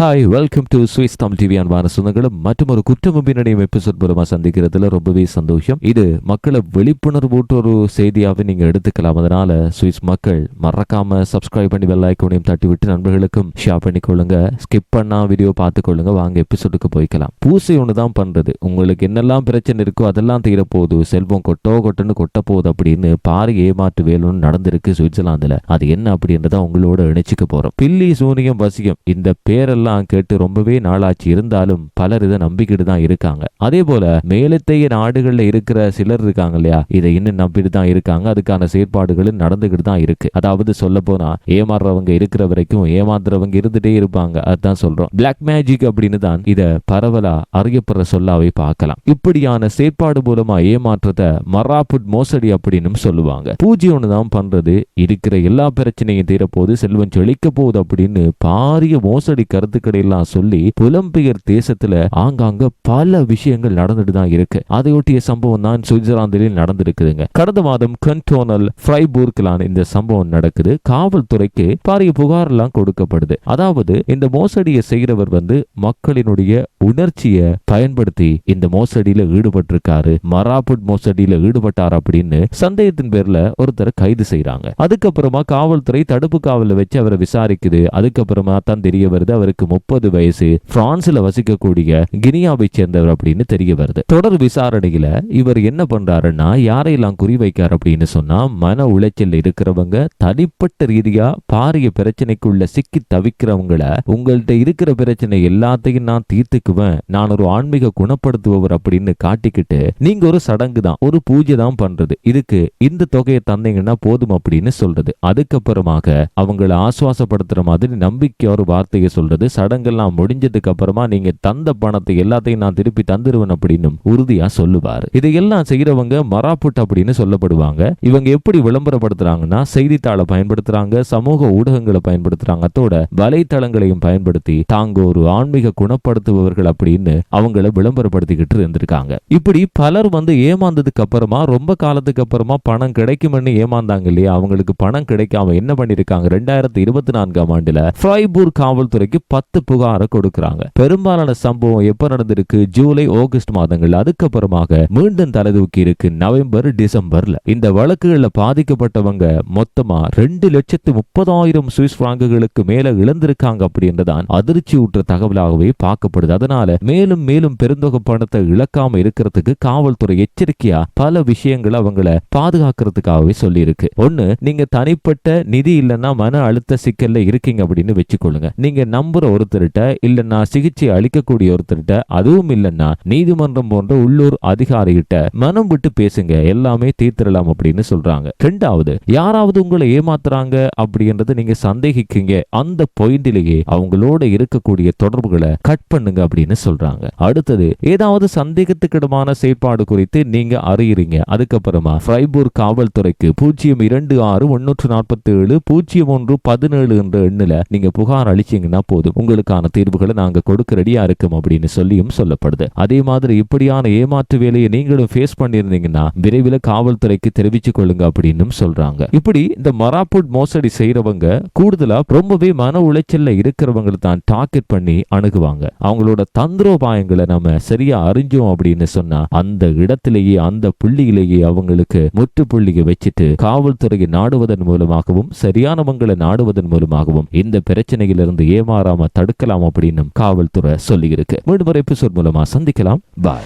Hi welcome to Swiss Tamil TV அன்பான சொந்தங்களும் மற்றும் ஒரு குற்றமும் பின்னணியும் எபிசோட் மூலமாக சந்திக்கிறதுல ரொம்பவே சந்தோஷம். இது மக்களை விழிப்புணர்வு ஒரு செய்தியாகவே நீங்கள் எடுத்துக்கலாம். அதனால சுவிஸ் மக்கள் மறக்காம சப்ஸ்கிரைப் பண்ணி பெல் ஐக்கோனையும் தட்டி விட்டு நண்பர்களுக்கும் ஷேர் பண்ணிக்கொள்ளுங்க. ஸ்கிப் பண்ணா வீடியோ பார்த்துக்கொள்ளுங்க. வாங்க எபிசோடுக்கு போய்க்கலாம். பூசை ஒன்று தான் பண்ணுறது உங்களுக்கு என்னெல்லாம் பிரச்சனை இருக்கோ அதெல்லாம் தீரப்போகுது. செல்வம் கொட்டோ கொட்டுன்னு கொட்ட போகுது அப்படின்னு பாரி ஏமாற்று வேலும்னு நடந்திருக்கு சுவிட்சர்லாந்தில். அது என்ன அப்படின்றத உங்களோட இணைச்சிக்க போகிறோம் பில்லி சூனியம் வசியம். இந்த பேரெல்லாம் கேட்டு ரொம்பவே நாளாச்சு. இருந்தாலும் பலர் இதை நம்பிக்கிட்டு தான் இருக்காங்க. அதே போல மேலத்தைய நாடுகள்ல இருக்கிற சிலர் இருக்காங்க இல்லையா? இதை இன்னும் நம்பிட்டு தான் இருக்காங்க. அதுக்கான செயற்பாடுகளும் நடந்துகிட்டு தான் இருக்கு. அதாவது சொல்ல போனா ஏமாறுறவங்க இருக்கிற வரைக்கும் ஏமாத்துறவங்க இருந்துட்டே இருப்பாங்க. அதுதான் சொல்றோம். பிளாக் மேஜிக் அப்படின்னு தான் இத பரவலா அறியப்படுற சொல்லாவே பார்க்கலாம். இப்படியான செயற்பாடு மூலமா ஏமாற்றத்தை மராபுட் மோசடி அப்படின்னு சொல்லுவாங்க. பூஜ்யம் தான் பண்றது. இருக்கிற எல்லா பிரச்சனையும் தீரப்போது செல்வம் செழிக்க போகுது அப்படின்னு பாரிய மோசடி கருத்து கருத்துக்களை எல்லாம் சொல்லி புலம்பெயர் தேசத்துல ஆங்காங்க பல விஷயங்கள் நடந்துட்டு தான் இருக்கு. அதையொட்டிய சம்பவம் தான் சுவிட்சர்லாந்தில் நடந்திருக்குதுங்க. கடந்த மாதம் கன்டோனல் ஃப்ரைபூர்க்லான் இந்த சம்பவம் நடக்குது. காவல்துறைக்கு பாரிய புகார் எல்லாம் கொடுக்கப்படுது. அதாவது இந்த மோசடியை செய்கிறவர் வந்து மக்களினுடைய உணர்ச்சியை பயன்படுத்தி இந்த மோசடியில ஈடுபட்டிருக்காரு. மராபுட் மோசடியில ஈடுபட்டார் அப்படின்னு சந்தேகத்தின் பேர்ல ஒருத்தரை கைது செய்யறாங்க அதுக்கப்புறமா காவல்துறை தடுப்பு காவல்ல வச்சு அவரை விசாரிக்குது. அதுக்கப்புறமா தான் தெரிய வருது அவருக்கு முப்பது வயசு பிரான்ஸ்ல வசிக்கக்கூடிய கினியாவை சேர்ந்தவர் அப்படின்னு தெரிய வருது. தொடர் விசாரணையில இவர் என்ன பண்றாருன்னா யாரையெல்லாம் குறிவைக்கார் அப்படின்னு சொன்னா மன உளைச்சல் இருக்கிறவங்க தனிப்பட்ட ரீதியா பாரிய பிரச்சனைக்குள்ள சிக்கி தவிக்கிறவங்கள உங்கள்கிட்ட இருக்கிற பிரச்சனை எல்லாத்தையும் நான் தீர்த்துக்குவேன். நான் ஒரு ஆன்மீக குணப்படுத்துபவர் அப்படின்னு காட்டிக்கிட்டு நீங்க ஒரு சடங்கு தான் ஒரு பூஜை தான் பண்றது. இதுக்கு இந்த தொகையை தந்தீங்கன்னா போதும் அப்படின்னு சொல்றது. அதுக்கப்புறமாக அவங்கள ஆசுவாசப்படுத்துற மாதிரி நம்பிக்கை ஒரு வார்த்தையை சொல்றது சடங்கெல்லாம் முடிஞ்சதுக்கு அப்புறமா நீங்க தந்த பணத்தை எல்லாத்தையும் நான் திருப்பி தந்துருவேன் அப்படின்னு உறுதியா சொல்லுவாரு. இதையெல்லாம் செய்யறவங்க மராப்புட் அப்படின்னு சொல்லப்படுவாங்க. இவங்க எப்படி விளம்பரப்படுத்துறாங்கன்னா செய்தித்தாளை பயன்படுத்துறாங்க சமூக ஊடகங்களை பயன்படுத்துறாங்க. அத்தோட வலைத்தளங்களையும் பயன்படுத்தி தாங்க ஒரு ஆன்மீக குணப்படுத்துபவர்கள் அப்படின்னு அவங்கள விளம்பரப்படுத்திக்கிட்டு இருந்திருக்காங்க. இப்படி பலர் வந்து ஏமாந்ததுக்கு அப்புறமா ரொம்ப காலத்துக்கு அப்புறமா பணம் கிடைக்கும்னு ஏமாந்தாங்க இல்லையா? அவங்களுக்கு பணம் கிடைக்காம என்ன பண்ணிருக்காங்க? ரெண்டாயிரத்தி இருபத்தி நான்காம் ஆண்டுல ஃப்ரைபூர் காவல்துறைக்கு பத்து புகாரை கொடுக்கிறாங்க. பெரும்பாலான சம்பவம் எப்ப நடந்திருக்கு? ஜூலை ஆகஸ்ட் மாதங்கள் அதுக்கப்புறமாக மீண்டும் தலைதூக்கி இருக்கு நவம்பர் டிசம்பர்ல. இந்த வழக்குகள்ல பாதிக்கப்பட்டவங்க மொத்தமா ரெண்டு லட்சத்து முப்பதாயிரம் சுவிஸ் பிராங்குகளுக்கு மேல இழந்திருக்காங்க அப்படின்றதான் அதிர்ச்சி ஊற்ற தகவலாகவே பார்க்கப்படுது. அதனால மேலும் மேலும் பெருந்தொகை பணத்தை இழக்காம இருக்கிறதுக்கு காவல்துறை எச்சரிக்கையா பல விஷயங்களை அவங்கள பாதுகாக்கிறதுக்காகவே சொல்லி இருக்கு ஒண்ணு நீங்க தனிப்பட்ட நிதி இல்லைன்னா மன அழுத்த சிக்கல்ல இருக்கீங்க அப்படின்னு வச்சுக்கொள்ளுங்க. நீங்க நம்புற ஒருத்தர்கிட்ட இல்லைன்னா சிகிச்சை அளிக்கக்கூடிய ஒருத்தர்கிட்ட அதுவும் இல்லைன்னா நீதிமன்றம் போன்ற உள்ளூர் அதிகாரிகிட்ட மனம் விட்டு பேசுங்க எல்லாமே தீர்த்திடலாம் அப்படின்னு சொல்றாங்க. ரெண்டாவது யாராவது உங்களை ஏமாத்துறாங்க அப்படின்றத நீங்க சந்தேகிக்கீங்க அந்த பாயிண்டிலேயே அவங்களோட இருக்கக்கூடிய தொடர்புகளை கட் பண்ணுங்க அப்படின்னு சொல்றாங்க. அடுத்தது ஏதாவது சந்தேகத்துக்கிடமான செயற்பாடு குறித்து நீங்க அறியுறீங்க. அதுக்கப்புறமா ஃப்ரைபூர் காவல்துறைக்கு பூஜ்ஜியம் இரண்டு ஆறு ஒன்னூற்று நாற்பத்தி ஏழு பூஜ்ஜியம் ஒன்று பதினேழு என்ற எண்ணுல நீங்க புகார் அளிச்சீங்கன்னா போதும். உங்களுக்கான தீர்வுகளை நாங்கள் கொடுக்க ரெடியா இருக்கும் அப்படின்னு சொல்லியும் சொல்லப்படுது. அதே மாதிரி இப்படியான ஏமாற்று வேலையை நீங்களும் ஃபேஸ் பண்ணியிருந்தீங்கன்னா விரைவில் காவல்துறைக்கு தெரிவிச்சு கொள்ளுங்க அப்படின்னு சொல்றாங்க. இப்படி இந்த மராப்புட் மோசடி செய்யறவங்க கூடுதலா ரொம்பவே மன உளைச்சல்ல இருக்கிறவங்களை தான் டார்கெட் பண்ணி அணுகுவாங்க. அவங்களோட தந்திரோபாயங்களை நம்ம சரியா அறிஞ்சோம் அப்படின்னு சொன்னா அந்த இடத்திலேயே அந்த புள்ளியிலேயே அவங்களுக்கு முற்றுப்புள்ளியை வச்சுட்டு காவல்துறையை நாடுவதன் மூலமாகவும் சரியானவங்களை நாடுவதன் மூலமாகவும் இந்த பிரச்சனையிலிருந்து ஏமாறாம தடுக்கலாம் அப்படின்னு காவல்துறை சொல்லி இருக்கு மீண்டும் ஒரு எபிசோட் மூலமா சந்திக்கலாம். பாய்